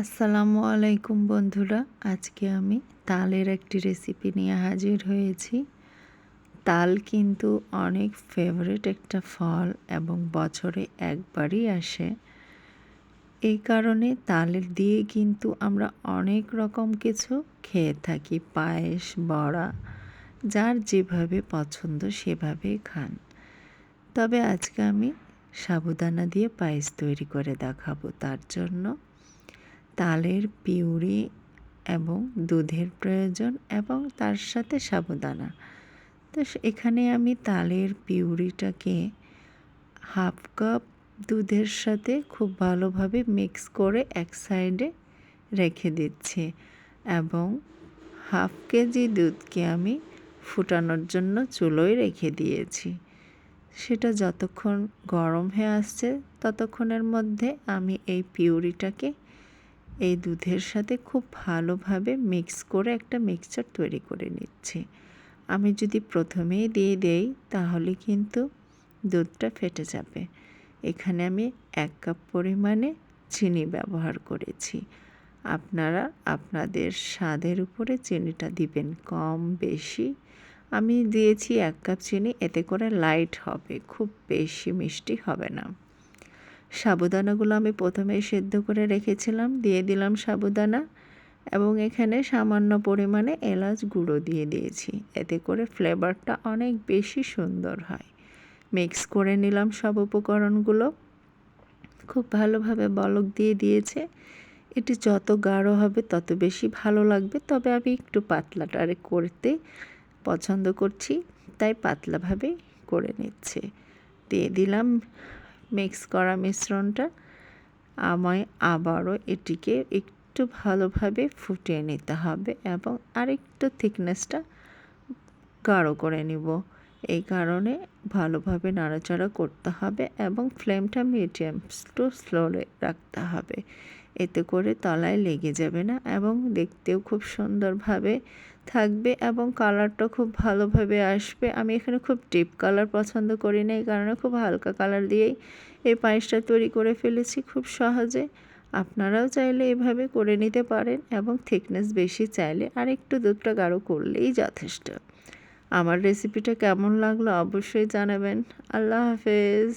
আসসালামু আলাইকুম বন্ধুরা, আজকে আমি তালের একটি রেসিপি নিয়ে হাজির হয়েছি। তাল কিন্তু অনেক ফেভারিট একটা ফল এবং বছরে একবারই আসে। এই কারণে তালের দিয়ে কিন্তু আমরা অনেক রকম কিছু খেয়ে থাকি, পায়েস, বড়া, যার যেভাবে পছন্দ সেভাবেই খান। তবে আজকে আমি সাবুদানা দিয়ে পায়েস তৈরি করে দেখাবো, তার জন্য তালের পিউরি এবং দুধের প্রয়োজন এবং তার সাথে সাবুদানা। তো এখানে আমি তালের পিউরিটাকে হাফ কাপ দুধের সাথে খুব ভালোভাবে মিক্স করে এক সাইডে রেখে দিচ্ছি এবং হাফ কেজি দুধকে আমি ফুটানোর জন্য চুলোয় রেখে দিয়েছি। সেটা যতক্ষণ গরম হয়ে আসছে ততক্ষণের মধ্যে আমি এই পিউরিটাকে এই দুধের সাথে খুব ভালোভাবে মিক্স করে একটা মিক্সচার তৈরি করে নিচ্ছি। আমি যদি প্রথমেই দিয়ে দেই, তাহলে কিন্তু দুধটা ফেটে যাবে। এখানে আমি এক কাপ পরিমাণে চিনি ব্যবহার করেছি। আপনারা আপনাদের স্বাদের উপরে চিনিটা দিবেন কম বেশি। আমি দিয়েছি এক কাপ চিনি, এতে করে লাইট হবে, খুব বেশি মিষ্টি হবে না। সাবুদানাগুলো আমি প্রথমেই সেদ্ধ করে রেখেছিলাম, দিয়ে দিলাম সাবুদানা এবং এখানে সামান্য পরিমাণে এলাচ গুঁড়ো দিয়ে দিয়েছি। এতে করে ফ্লেভারটা অনেক বেশি সুন্দর হয়। মিক্স করে নিলাম সব উপকরণগুলো। খুব ভালোভাবে বলক দিয়ে দিয়েছে। এটি যত গাঢ় হবে তত বেশি ভালো লাগবে, তবে আমি একটু পাতলাটারে করতে পছন্দ করছি, তাই পাতলাভাবে করে নিচ্ছে। দিয়ে দিলাম মিক্স করা মিশ্রণটা আমায় আবারও এটিকে একটু ভালোভাবে ফুটিয়ে নিতে হবে এবং আরেকটু থিকনেসটা গাঢ় করে নিব। এই কারণে ভালোভাবে নাড়াচাড়া করতে হবে এবং ফ্লেমটা মিডিয়াম টু স্লোলে রাখতে হবে। এতে করে তলায় লেগে যাবে না এবং দেখতেও খুব সুন্দরভাবে থাকবে এবং কালারটা খুব ভালোভাবে আসবে। আমি এখানে খুব ডিপ কালার পছন্দ করি না, এই কারণে খুব হালকা কালার দিয়েই এই পায়েসটা তৈরি করে ফেলেছি খুব সহজে। আপনারাও চাইলে এভাবে করে নিতে পারেন এবং থিকনেস বেশি চাইলে আর একটু দুধটা গাঢ় করলেই যথেষ্ট। আমার রেসিপিটা কেমন লাগল অবশ্যই জানাবেন। আল্লাহ হাফেজ।